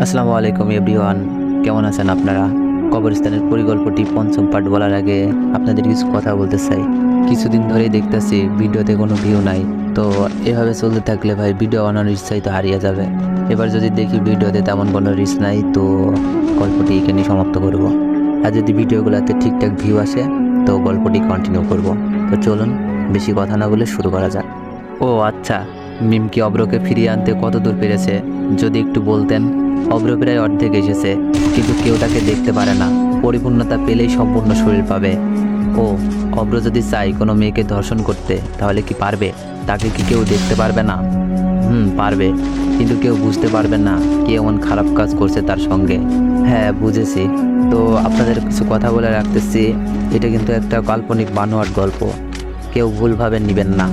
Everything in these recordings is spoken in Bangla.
আসসালামু আলাইকুম, এভরিওয়ান। কেমন আছেন আপনারা? কবরস্থানের পরিকল্পটি পঞ্চম পার্ট বলার আগে আপনাদের কিছু কথা বলতে চাই। কিছুদিন ধরেই দেখতেছি ভিডিওতে কোনো ভিউ নাই। তো এভাবে চলতে থাকলে ভাই ভিডিও বানানোর ইচ্ছাই তো হারিয়ে যাবে। এবার যদি দেখি ভিডিওতে তেমন কোনো রিস্ক নাই, তো গল্পটি এখানেই সমাপ্ত করব। আর যদি ভিডিওগুলোতে ঠিকঠাক ভিউ আসে, তো গল্পটি কন্টিনিউ করব। তো চলুন, বেশি কথা না বলে শুরু করা যাক। ও আচ্ছা মিমকি অব্রকে ফিরিয়ে আনতে কত দূর পেরেছে, যদি একটু বলতেন? অব্র প্রায় অর্ধেক এসেছে, কিন্তু কেউ তাকে দেখতে পারে না। পরিপূর্ণতা পেলেই সম্পূর্ণ শরীর পাবে। ও, অব্র যদি চাই কোনো মেয়েকে ধর্ষণ করতে, তাহলে কি পারবে? তাকে কি কেউ দেখতে পারবে না? হুম, পারবে। কিন্তু কেউ বুঝতে পারবে না কে এমন খারাপ কাজ করছে তার সঙ্গে। হ্যাঁ বুঝেছি। তো আপনাদের কিছু কথা বলে রাখতেছি। এটা কিন্তু একটা কাল্পনিক বানোয়াট গল্প। কেউ ভুলভাবে নেবেন না।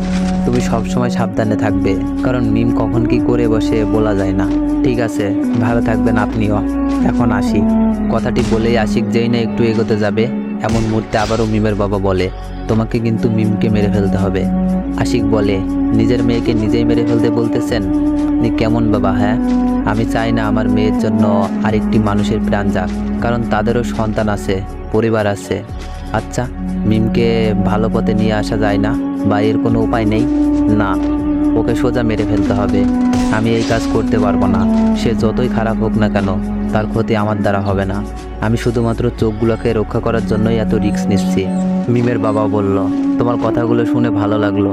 তুমি সবসময় সাবধানে থাকবে, কারণ মিম কখন কি করে বসে বলা যায় না। ঠিক আছে, ভালো থাকবেন আপনিও। এখন আসি। কথাটি বলেই আশিক যেই না একটু এগোতে যাবে। এমন মুহূর্তে আবারও মিমের বাবা বলে, তোমাকে কিন্তু মিমকে মেরে ফেলতে হবে। আশিক বলে, নিজের মেয়েকে নিজেই মেরে ফেলতে বলতেছেন? আপনি কেমন বাবা হ্যাঁ? আমি চাই না আমার মেয়ের জন্য আরেকটি মানুষের প্রাণ যাক, কারণ তাদেরও সন্তান আছে, পরিবার আছে। আচ্ছা মিমকে ভালো পথে নিয়ে আসা যায় না, বা এর কোনো উপায় নেই। না, ওকে সোজা মেরে ফেলতে হবে। আমি এই কাজ করতে পারব না। সে যতই খারাপ হোক না কেন, তার ক্ষতি আমার দ্বারা হবে না। আমি শুধুমাত্র চোখগুলোকে রক্ষা করার জন্যই এত রিস্ক নিচ্ছি। মিমের বাবা বলল, তোমার কথাগুলো শুনে ভালো লাগল।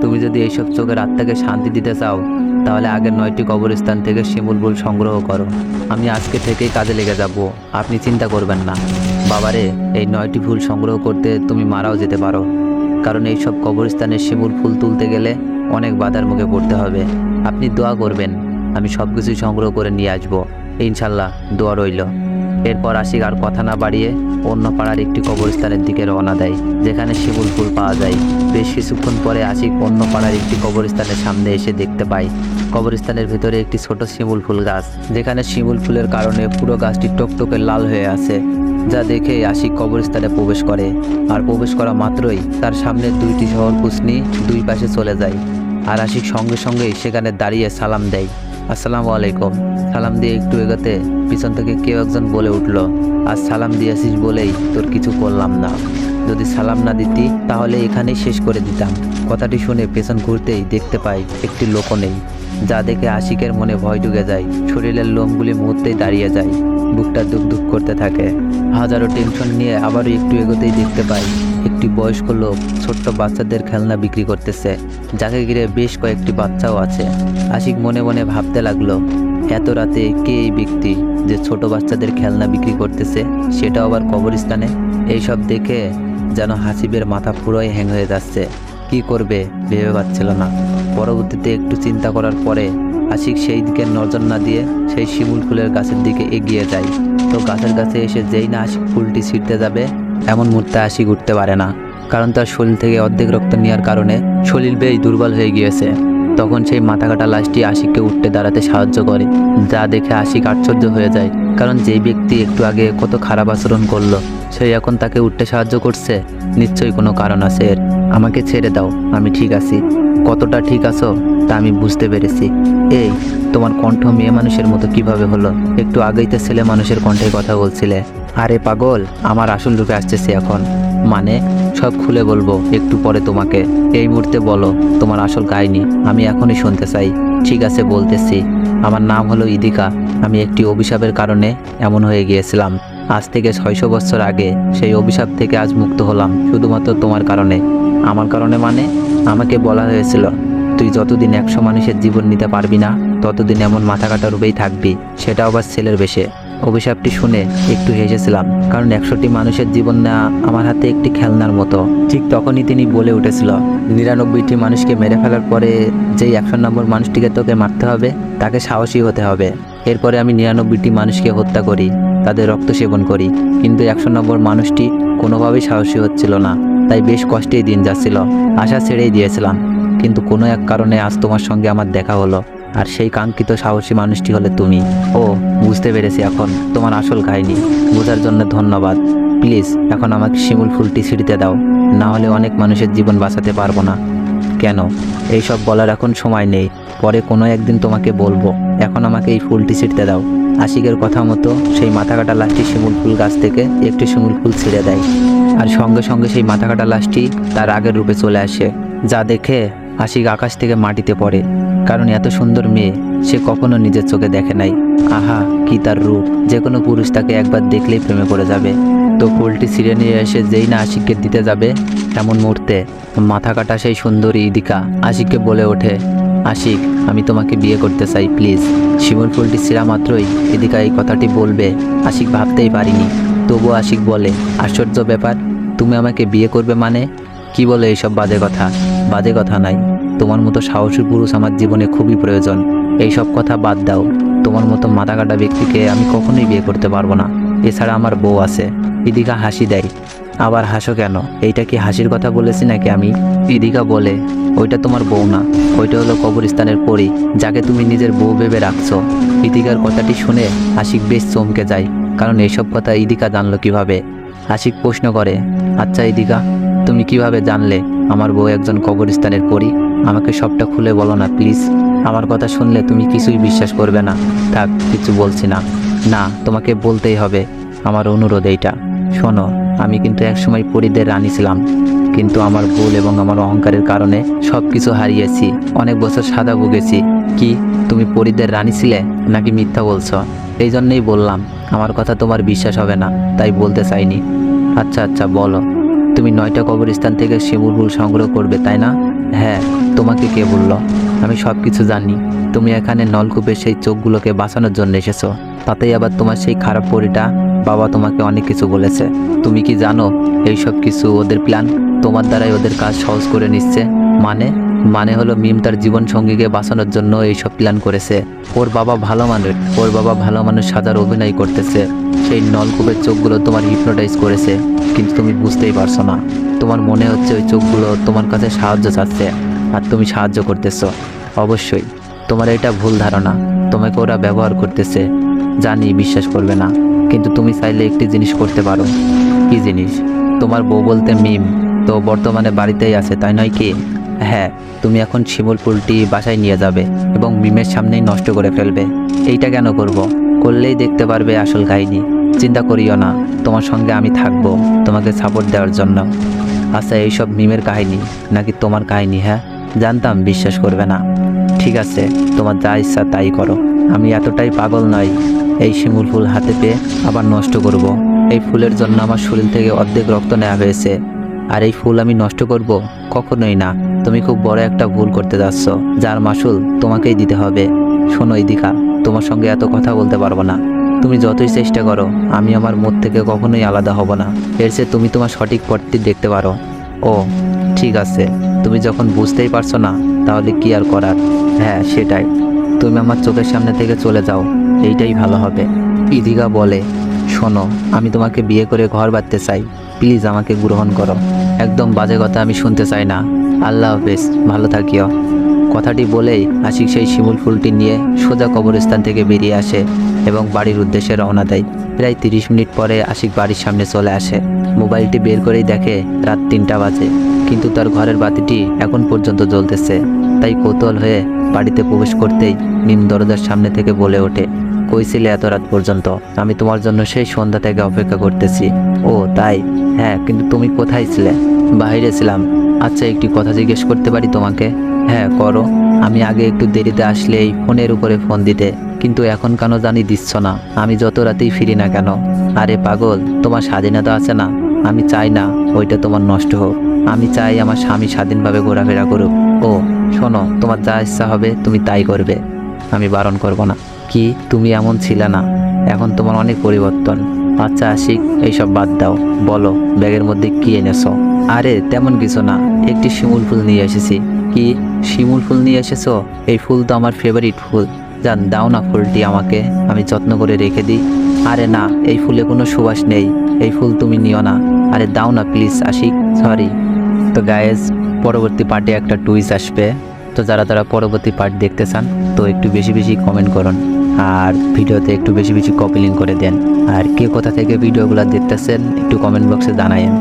তুমি যদি এইসব চোখের আত্মাকে শান্তি দিতে চাও তাহলে আগের নয়টি কবরস্থান থেকে শিমুল ফুল সংগ্রহ করো। আমি আজকে থেকেই কাজে লেগে যাব। আপনি চিন্তা করবেন না। বাবারে, এই নয়টি ফুল সংগ্রহ করতে তুমি মারাও যেতে পারো। কারণ এই সব কবরস্থানে শিমুল ফুল তুলতে গেলে অনেক বাধার মুখে পড়তে হবে। আপনি দোয়া করবেন, আমি সব কিছুই সংগ্রহ করে নিয়ে আসব। ইনশাল্লাহ, দোয়া রইল। এরপর আশিক আর কথা না বাড়িয়ে অন্য পাড়ার একটি কবরস্থানের দিকে রওনা দেয়, যেখানে শিমুল ফুল পাওয়া যায়। বেশ কিছুক্ষণ পরে আশিক অন্য পাড়ার একটি কবরস্থানের সামনে এসে দেখতে পায়, কবরস্থানের ভেতরে একটি ছোট শিমুল ফুল গাছ, যেখানে শিমুল ফুলের কারণে পুরো গাছটি টকটকে লাল হয়ে আছে, যা দেখে আশিক কবরস্থানে প্রবেশ করে। আর প্রবেশ করা মাত্রই তার সামনে দুইটি শহর কুসনি দুই পাশে চলে যায়, আর আশিক সঙ্গে সঙ্গেই সেখানে দাঁড়িয়ে সালাম দেয়। আসসালামু আলাইকুম। সালাম দিয়ে একটু এগোতে পিছন থেকে কেউ একজন বলে উঠল, আজ সালাম দিয়ে দিয়েছিস বলেই তোর কিছু করলাম না। যদি সালাম না দিতি, তাহলে এখানেই শেষ করে দিতাম। কথাটি শুনে পেছন ঘুরতেই দেখতে পাই একটি লোকও নেই। যা দেখে আশিকের মনে ভয় ঢুকে যায়, শরীরের লোমগুলি মুহূর্তেই দাঁড়িয়ে যায়, বুকটা দুক দুক করতে থাকে। হাজারো টেনশন নিয়ে আবারও একটু এগোতেই দেখতে পাই একটি বয়স্ক লোক ছোট্ট বাচ্চাদের খেলনা বিক্রি করতেছে, যাকে ঘিরে বেশ কয়েকটি বাচ্চাও আছে। আশিক মনে মনে ভাবতে লাগল, এত রাতে কে এই ব্যক্তি যে ছোট বাচ্চাদের খেলনা বিক্রি করতেছে সেটাও আবার কবরস্থানে? এইসব দেখে যেন হাসিবের মাথা পুরোই হ্যাং হয়ে যাচ্ছে। কি করবে, ভেবে পাচ্ছিল না। পরবর্তীতে একটু চিন্তা করার পরে আশিক সেই দিকে নজর না দিয়ে সেই শিমুল ফুলের গাছের দিকে এগিয়ে যায়। তো গাছের কাছে এসে যেই না আশিক ফুলটি ছিঁড়তে যাবে এমন মুহূর্তে আসি উঠতে পারে না, কারণ তার শরীর থেকে অর্ধেক রক্ত নেওয়ার কারণে শরীর বেশ দুর্বল হয়ে গিয়েছে। তখন সেই মাথা কাটা লাশটি আশিককে উঠতে দাঁড়াতে সাহায্য করে, যা দেখে আশিক আশ্চর্য হয়ে যায়, কারণ যেই ব্যক্তি একটু আগে কত খারাপ আচরণ করল, সে এখন তাকে উঠতে সাহায্য করছে। নিশ্চয়ই কোনো কারণ আছে এর। আমাকে ছেড়ে দাও, আমি ঠিক আছি। কতটা ঠিক আছো, তা আমি বুঝতে পেরেছি। এই, তোমার কণ্ঠ মেয়ে মানুষের মতো কীভাবে হলো? একটু আগেই তো ছেলে মানুষের কণ্ঠে কথা বলছিলে। আরে পাগল, আমার আসল রূপে আসতেছে এখন। মানে সব খুলে বলব, একটু পরে তোমাকে। এই মুহূর্তে বলো, তোমার আসল কাহিনী, আমি এখনই শুনতে চাই। ঠিক আছে, বলতেছি। আমার নাম হলো ইদিকা। আমি একটি অভিশাপের কারণে এমন হয়ে গিয়েছিলাম। আজ থেকে ছয়শো বছর আগে সেই অভিশাপ থেকে আজ মুক্ত হলাম, শুধুমাত্র তোমার কারণে। আমার কারণে মানে? আমাকে বলা হয়েছিল, তুই যতদিন একশো মানুষের জীবন নিতে পারবি না, ততদিন এমন মাথা কাটা রূপেই থাকবি সেটা আবার ছেলের বেশে। অভিশাপটি শুনে একটু হেসেছিলাম, কারণ একশোটি মানুষের জীবন নেওয়া আমার হাতে একটি খেলনার মতো। ঠিক তখনই তিনি বলে উঠেছিল, নিরানব্বইটি মানুষকে মেরে ফেলার পরে যেই একশো নম্বর মানুষটিকে তোকে মারতে হবে, তাকে সাহসী হতে হবে। এরপরে আমি নিরানব্বইটি মানুষকে হত্যা করি, তাদের রক্ত সেবন করি। কিন্তু একশো নম্বর মানুষটি কোনোভাবেই সাহসী হচ্ছিল না, তাই বেশ কষ্টেই দিন যাচ্ছিল। আশা ছেড়েই দিয়েছিলাম, কিন্তু কোনো এক কারণে আজ তোমার সঙ্গে আমার দেখা হলো। আর সেই কাঙ্ক্ষিত সাহসী মানুষটি হলে তুমি। ও, বুঝতে পেরেছি এখন তোমার আসল কাহিনী। বোঝার জন্য ধন্যবাদ। প্লিজ, এখন আমাকে শিমুল ফুলটি ছিঁড়তে দাও। না হলে অনেক মানুষের জীবন বাঁচাতে পারব না। কেন? এইসব বলার এখন সময় নেই। পরে কোনো একদিন তোমাকে বলব। এখন আমাকে এই ফুলটি ছিঁড়তে দাও। আশিকের কথা মতো সেই মাথা কাটা লাশটি শিমুল ফুল গাছ থেকে একটি শিমুল ফুল ছিঁড়ে দেয়। আর সঙ্গে সঙ্গে সেই মাথা কাটা লাশটি তার আগের রূপে চলে আসে। যা দেখে আশিক আকাশ থেকে মাটিতে পড়ে, কারণ এত সুন্দর মেয়ে সে কখনো নিজের চোখে দেখে নাই। আহা, কি তার রূপ। যে কোনো পুরুষ তাকে একবার দেখলেই প্রেমে পড়ে যাবে। তো ফুলটি ছিঁড়ে নিয়ে এসে যেই না আশিককে দিতে যাবে, এমন মুহূর্তে মাথা কাটা সেই সুন্দরী ইদিকা আশিককে বলে ওঠে, আশিক, আমি তোমাকে বিয়ে করতে চাই, প্লিজ। শিমুল ফুলটি ছিঁড়া মাত্রই ইদিকা এই কথাটি বলবে, আশিক ভাবতেই পারিনি। তবু আশিক বলে, আশ্চর্য ব্যাপার, তুমি আমাকে বিয়ে করবে মানে? কি বলে এইসব বাজে কথা? বাজে কথা নাই। তোমার মতো সাহসী পুরুষ আমার জীবনে খুবই প্রয়োজন। এইসব কথা বাদ দাও। তোমার মতো মাথা কাটা ব্যক্তিকে আমি কখনোই বিয়ে করতে পারব না। এছাড়া আমার বউ আছে। ইদিকা হাসি দেয়। আবার হাসো কেন? এইটা কি হাসির কথা বলেছি নাকি আমি? ইদিকা বলে, ওইটা তোমার বউ না। ওইটা হলো কবরস্থানের পরী, যাকে তুমি নিজের বউ ভেবে রাখছো। ইদিকার কথাটি শুনে আশিক বেশ চমকে যায়। কারণ এইসব কথা ইদিকা জানলো কীভাবে? আশিক প্রশ্ন করে আচ্ছা ইদিকা তুমি কীভাবে জানলে আমার বউ একজন কবরস্থানের পরী? আমাকে সবটা খুলে বলো না, প্লিজ। আমার কথা শুনলে তুমি কিছুই বিশ্বাস করবে না। থাক, কিছু বলছি না। না, তোমাকে বলতেই হবে আমার অনুরোধ এইটা। শোনো, আমি কিন্তু একসময় পরীদের রানী ছিলাম। কিন্তু আমার ভুল এবং আমার অহংকারের কারণে সব কিছু হারিয়েছি। অনেক বছর সাদা ভুগেছি। কি, তুমি পরীদের রানী ছিলে নাকি মিথ্যা বলছো? এই জন্যই বললাম, আমার কথা তোমার বিশ্বাস হবে না, তাই বলতে চাইনি। আচ্ছা আচ্ছা বলো। তুমি নয়টা কবরস্থান থেকে শিমুরগুল সংগ্রহ করবে, তাই না? হ্যাঁ তোমাকে কে বলল? আমি সব কিছু জানি। তুমি এখানে নলকূপের সেই চোখগুলোকে বাঁচানোর জন্য এসেছ। তাতেই আবার তোমার সেই খারাপ পরিটা বাবা তোমাকে অনেক কিছু বলেছে। তুমি কি জানো এই সব কিছু ওদের প্ল্যান তোমার দ্বারাই ওদের কাজ সহজ করে নিচ্ছে। মানে? মানে হলো মিম তার জীবন সঙ্গীকে বাঁচানোর জন্য এইসব প্ল্যান করেছে। ওর বাবা ভালো মানুষ, ওর বাবা ভালো মানুষ সাজার অভিনয় করতেছে। সেই নলকূপের চোখগুলো তোমার হিপনোটাইজ করেছে। কিন্তু তুমি বুঝতেই পারছ না। তোমার মনে হচ্ছে ওই চোখগুলো তোমার কাছে সাহায্য চাচ্ছে আর তুমি সাহায্য করতেছো। অবশ্যই, তোমার এটা ভুল ধারণা। তোমাকে ওরা ব্যবহার করতেছে। জানি, বিশ্বাস করবে না। কিন্তু তুমি চাইলে একটি জিনিস করতে পারো। কি জিনিস? তোমার বউ বলতে মিম। তো বর্তমানে বাড়িতেই আছে, তাই নয় কি? হ্যাঁ তুমি এখন শিমুল ফুলটি বাসায় নিয়ে যাবে এবং মিমের সামনেই নষ্ট করে ফেলবে। এইটা কেন করব? করলেই দেখতে পারবে আসল কাহিনী। চিন্তা করিও না, তোমার সঙ্গে আমি থাকব তোমাকে সাপোর্ট দেওয়ার জন্য। আচ্ছা এইসব মিমের কাহিনী নাকি তোমার কাহিনী হ্যাঁ? জানতাম, বিশ্বাস করবে না। ঠিক আছে, তোমার যা ইচ্ছা তাই করো। আমি এতটাই পাগল নই, এই শিমুল ফুল হাতে পেয়ে আবার নষ্ট করব। এই ফুলের জন্য আমার শরীর থেকে অর্ধেক রক্ত নেওয়া হয়েছে। আর এই ফুল আমি নষ্ট করব? কখনোই না। তুমি খুব বড় একটা ভুল করতে যাচ্ছ। যার মাসুল তোমাকেই দিতে হবে। শোনো ইদিকা, তোমার সঙ্গে এত কথা বলতে পারব না। তুমি যতই চেষ্টা করো, আমি আমার মত থেকে কখনোই আলাদা হব না। এর চেয়ে তুমি তোমার সঠিক পথটি দেখতে পারো। ও, ঠিক আছে। তুমি যখন বুঝতেই পারছ না, তাহলে কি আর করার? হ্যাঁ সেটাই। তুমি আমার চোখের সামনে থেকে চলে যাও। এইটাই ভালো হবে। ইদিকা বলে, শোনো, আমি তোমাকে বিয়ে করে ঘর বাঁধতে চাই। প্লিজ আমাকে গ্রহণ করো। একদম বাজে কথা আমি শুনতে চাই না। আল্লাহ হাফেজ, ভালো থাকিও। কথাটি বলেই আশিক সেই শিমুল ফুলটি নিয়ে সোজা কবরস্থান থেকে বেরিয়ে আসে এবং বাড়ির উদ্দেশ্যে রওনা দেয়। প্রায় তিরিশ মিনিট পরে আশিক বাড়ির সামনে চলে আসে। মোবাইলটি বের করেই দেখে রাত তিনটা বাজে, কিন্তু তার ঘরের বাতিটি এখন পর্যন্ত জ্বলতেছে। তাই কৌতূহল হয়ে বাড়িতে প্রবেশ করতেই মিম দরজার সামনে থেকে বলে ওঠে কই ছিলে এত রাত পর্যন্ত। আমি তোমার জন্য সেই সন্ধ্যা থেকে অপেক্ষা করতেছি। ও, তাই? হ্যাঁ কিন্তু তুমি কোথায় ছিলে? বাইরে ছিলাম। আচ্ছা একটি কথা জিজ্ঞেস করতে পারি তোমাকে? হ্যাঁ করো। আমি আগে একটু দেরিতে আসলেই ফোনের উপরে ফোন দিতে, কিন্তু এখন কেন জানি দিচ্ছ না। আমি যত রাতেই ফিরি না কেন। আরে পাগল, তোমার স্বাধীনতা আছে না। আমি চাই না ওইটা তোমার নষ্ট হোক। আমি চাই আমার স্বামী স্বাধীনভাবে ঘোরাফেরা করুক। ও, শোনো, তোমার যা ইচ্ছা হবে তুমি তাই করবে। আমি বারণ করব না। কি তুমি এমন ছিলে না। এখন তোমার অনেক পরিবর্তন। আচ্ছা আশিক, এইসব বাদ দাও। বলো, ব্যাগের মধ্যে কি এনেছো? আরে, তেমন কিছু না। একটি শিমুল ফুল নিয়ে এসেছি। কি শিমুল ফুল নিয়ে এসেছ? এই ফুল তো আমার ফেভারিট ফুল। যান দাও না ফুলটি আমাকে। আমি যত্ন করে রেখে দিই। আরে না, এই ফুলে কোনো সুবাস নেই। এই ফুল তুমি নিও না। আরে, দাও না প্লিজ আশিক। সরি তো গায়েজ পরবর্তী পার্টে একটা টুইস আসবে। তো যারা তারা পরবর্তী পার্ট দেখতে চান, তো একটু বেশি বেশি কমেন্ট করুন। আর ভিডিওতে একটু বেশি বেশি কপি লিঙ্ক করে দেন। আর কে কোথা থেকে ভিডিওগুলো দেখতেছেন, একটু কমেন্ট বক্সে জানায়েন।